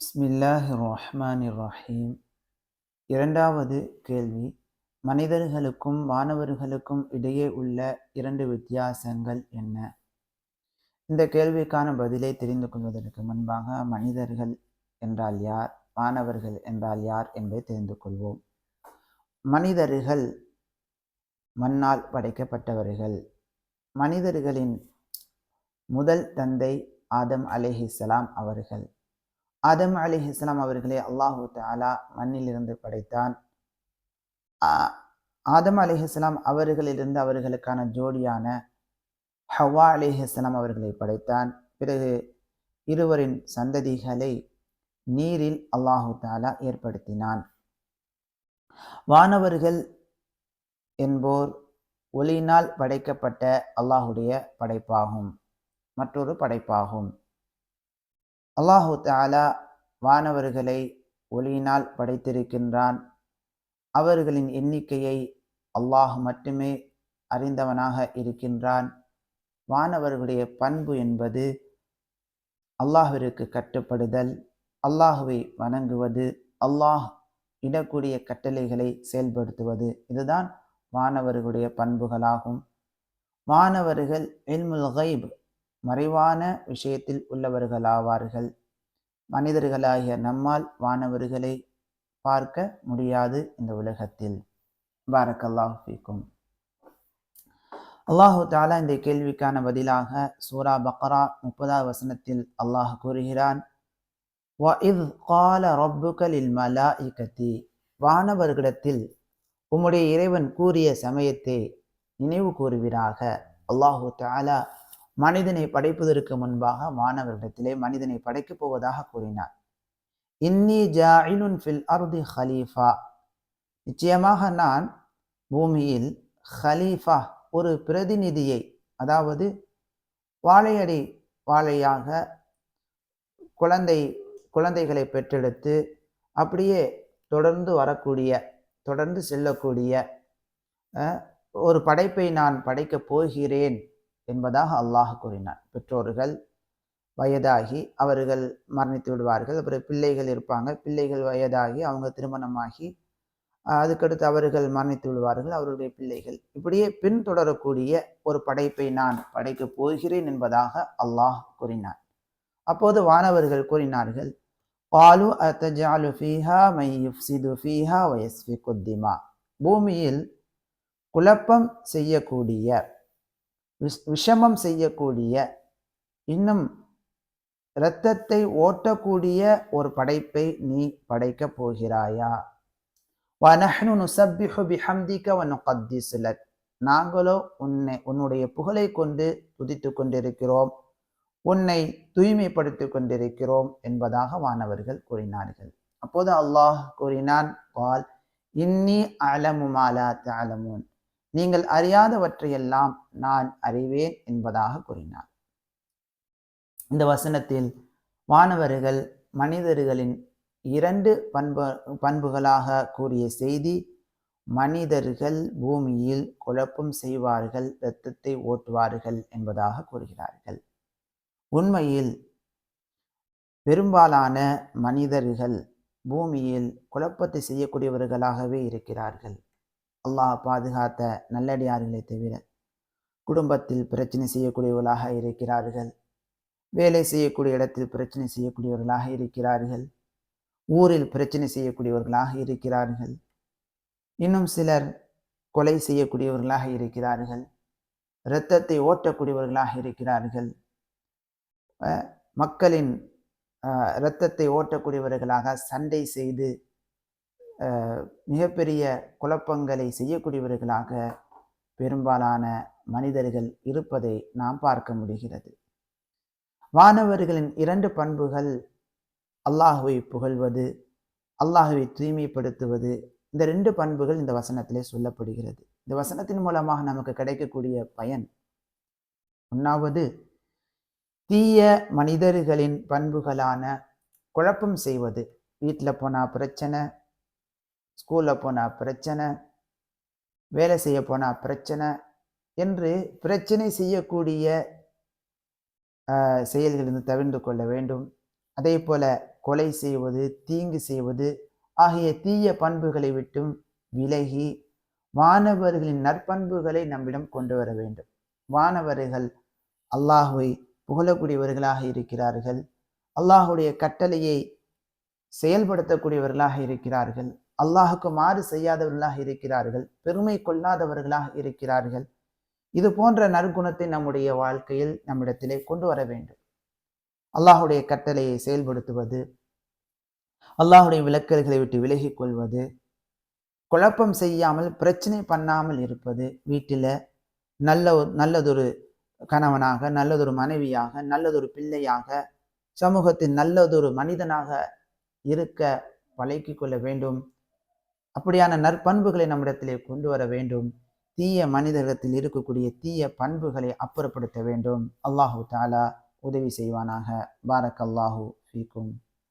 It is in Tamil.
பிஸ்மில்லாஹி ரஹ்மான் ரஹீம் இரண்டாவது கேள்வி மனிதர்களுக்கும் வானவர்களுக்கும் இடையே உள்ள இரண்டு வித்தியாசங்கள் என்ன? இந்த கேள்விக்கான பதிலை தெரிந்து கொள்வதற்கு முன்பாக மனிதர்கள் என்றால் யார் வானவர்கள் என்றால் யார் என்பதை தெரிந்து கொள்வோம். மனிதர்கள் மண்ணால் படைக்கப்பட்டவர்கள். மனிதர்களின் முதல் தந்தை ஆதம் அலேஹிஸ்லாம் அவர்கள். ஆதம் அலிஹிஸ்லாம் அவர்களை அல்லாஹு தாலா மண்ணிலிருந்து படைத்தான். ஆ- ஆதம் அலிஹிஸ்லாம் அவர்களிலிருந்து அவர்களுக்கான ஜோடியான ஹவா அலி இஸ்லாம் அவர்களை படைத்தான். பிறகு இருவரின் சந்ததிகளை நீரில் அல்லாஹு தாலா ஏற்படுத்தினான். வானவர்கள் என்போர் ஒளியினால் படைக்கப்பட்ட அல்லாஹுடைய படைப்பாகும். மற்றொரு படைப்பாகும். அல்லாஹு தாலா வானவர்களை ஒளியினால் படைத்திருக்கின்றான். அவர்களின் எண்ணிக்கையை அல்லாஹ் மட்டுமே அறிந்தவனாக இருக்கின்றான். வானவர்களுடைய பண்பு என்பது அல்லாஹிற்கு கட்டுப்படுதல் அல்லாஹுவை வணங்குவது அல்லாஹ் இடக்கூடிய கட்டளைகளை செயல்படுத்துவது. இதுதான் வானவர்களுடைய பண்புகளாகும். வானவர்கள் இல்முல் கைப் மறைவான விஷயத்தில் உள்ளவர்களாவார்கள். மனிதர்களாகிய நம்மால் வானவர்களை பார்க்க முடியாது இந்த உலகத்தில். பாரக்கல்லாஹ் ஃபீக்கும். அல்லாஹு தாலா இந்த கேள்விக்கான பதிலாக சூரா பக்ரா முப்பதாவது வசனத்தில் அல்லாஹ் கூறுகிறான் வானவர்களிடத்தில் உம்முடைய இறைவன் கூறிய சமயத்தை நினைவு கூறுவீராக. அல்லாஹு தாலா மனிதனை படைப்பதற்கு முன்பாக மாணவர்களிடத்திலே மனிதனை படைக்கப் போவதாக கூறினார். இன்னி ஜாயிலுன் ஃபில் அர்தி ஹலீஃபா. நிச்சயமாக நான் பூமியில் ஹலீஃபா ஒரு பிரதிநிதியை அதாவது வாழையடி வாழையாக குழந்தை குழந்தைகளை பெற்றெடுத்து அப்படியே தொடர்ந்து வரக்கூடிய தொடர்ந்து செல்லக்கூடிய ஒரு படைப்பை நான் படைக்கப் போகிறேன். என்பதாக அல்லாஹ் கூறினார் பெற்றோர்கள் வயதாகி அவர்கள் மரணித்து விடுவார்கள். அப்புறம் பிள்ளைகள் இருப்பாங்க. பிள்ளைகள் வயதாகி அவங்க திருமணமாகி அதுக்கடுத்து அவர்கள் மரணித்து விடுவார்கள். அவர்களுடைய பிள்ளைகள். இப்படியே பின்தொடரக்கூடிய ஒரு படைப்பை நான் படைக்கப் போகிறேன் என்பதாக அல்லாஹ் கூறினார் அப்போது வானவர்கள் கூறினார்கள் பாலு அத்தஜாலு ஃபீஹா மை யுஃப்சிது ஃபீஹா வயஸ்ஃபி திமா. பூமியில் குழப்பம் செய்யக்கூடிய விஷ்- விஷமம் செய்யக்கூடிய இன்னும் இரத்தத்தை ஓட்டக்கூடிய ஒரு படைப்பை நீ படைக்கப் போகிறாயா? வனஹ்னு நுசப்பிஹு பிஹம்திக வ நுகத்திஸு நாங்களோ உன்னை உன்னுடைய புகழை கொண்டு துதித்து கொண்டிருக்கிறோம். உன்னை தூய்மைப்படுத்திக் கொண்டிருக்கிறோம் என்பதாக வானவர்கள் கூறினார்கள். அப்போது அல்லாஹ் கூறினான் பால் இன்னி அலமுமாலா தலமுன் நீங்கள் அறியாதவற்றையெல்லாம் நான் அறிவேன் என்பதாக கூறினார். இந்த வசனத்தில் வானவர்கள் மனிதர்களின் இரண்டு பண்பு பண்புகளாக கூறிய செய்தி மனிதர்கள் பூமியில் குழப்பம் செய்வார்கள் இரத்தத்தை ஓட்டுவார்கள் என்பதாக கூறுகிறார்கள். உண்மையில் பெரும்பாலான மனிதர்கள் பூமியில் குழப்பத்தை செய்யக்கூடியவர்களாகவே இருக்கிறார்கள். அல்லாஹ் பாதுகாத்த நல்லடியார்களை தவிர குடும்பத்தில் பிரச்சனை செய்யக்கூடியவர்களாக இருக்கிறார்கள். வேலை செய்யக்கூடிய இடத்தில் பிரச்சனை செய்யக்கூடியவர்களாக இருக்கிறார்கள். ஊரில் பிரச்சனை செய்யக்கூடியவர்களாக இருக்கிறார்கள். இன்னும் சிலர் கொலை செய்யக்கூடியவர்களாக இருக்கிறார்கள். இரத்தத்தை ஓட்டக்கூடியவர்களாக இருக்கிறார்கள். மக்களின் இரத்தத்தை ஓட்டக்கூடியவர்களாக சண்டை செய்து மிகப்பெரிய குழப்பங்களை செய்யக்கூடியவர்களாக பெரும்பாலான மனிதர்கள் இருப்பதை நாம் பார்க்க முடிகிறது. வானவர்களின் இரண்டு பண்புகள் அல்லாஹுவை புகழ்வது அல்லாஹுவை தூய்மைப்படுத்துவது. இந்த ரெண்டு பண்புகள் இந்த வசனத்திலே சொல்லப்படுகிறது. இந்த வசனத்தின் மூலமாக நமக்கு கிடைக்கக்கூடிய பயன் ஒன்றாவது தீய மனிதர்களின் பண்புகளான குழப்பம் செய்வது. வீட்டில் போனால் பிரச்சனை ஸ்கூலில் போனால் பிரச்சனை வேலை செய்ய போனால் பிரச்சனை என்று பிரச்சனை செய்யக்கூடிய செயல்களிலிருந்து தவிர்ந்து கொள்ள வேண்டும். அதே போல கொலை செய்வது தீங்கு செய்வது ஆகிய தீய பண்புகளை விட்டும் விலகி வானவர்களின் நற்பண்புகளை நம்மிடம் கொண்டு வர வேண்டும். வானவர்கள் அல்லாஹுவை புகழக்கூடியவர்களாக இருக்கிறார்கள். அல்லாஹுடைய கட்டளையை செயல்படுத்தக்கூடியவர்களாக இருக்கிறார்கள். அல்லாஹுக்கு மாறு செய்யாதவர்களாக இருக்கிறார்கள் பெருமை கொள்ளாதவர்களாக இருக்கிறார்கள். இது போன்ற நற்குணத்தை நம்முடைய வாழ்க்கையில் நம்மிடத்திலே கொண்டு வர வேண்டும். அல்லாஹுடைய கட்டளையை செயல்படுத்துவது அல்லாஹுடைய விளக்கல்களை விட்டு விலகிக் கொள்வது குழப்பம் செய்யாமல் பிரச்சனை பண்ணாமல் இருப்பது வீட்டில் நல்ல ஒரு- நல்லதொரு கணவனாக நல்லதொரு மனைவியாக நல்லதொரு பிள்ளையாக சமூகத்தின் நல்லதொரு மனிதனாக இருக்க பழக்கிக் கொள்ள வேண்டும். அப்படியான நற்பண்புகளை நம்மிடத்திலே கொண்டு வர வேண்டும். தீய மனிதர்களிடத்தில் இருக்கக்கூடிய தீய பண்புகளை அப்புறப்படுத்த வேண்டும். அல்லாஹு தாலா உதவி செய்வானாக. பாரக் அல்லாஹு ஃபீக்கும்.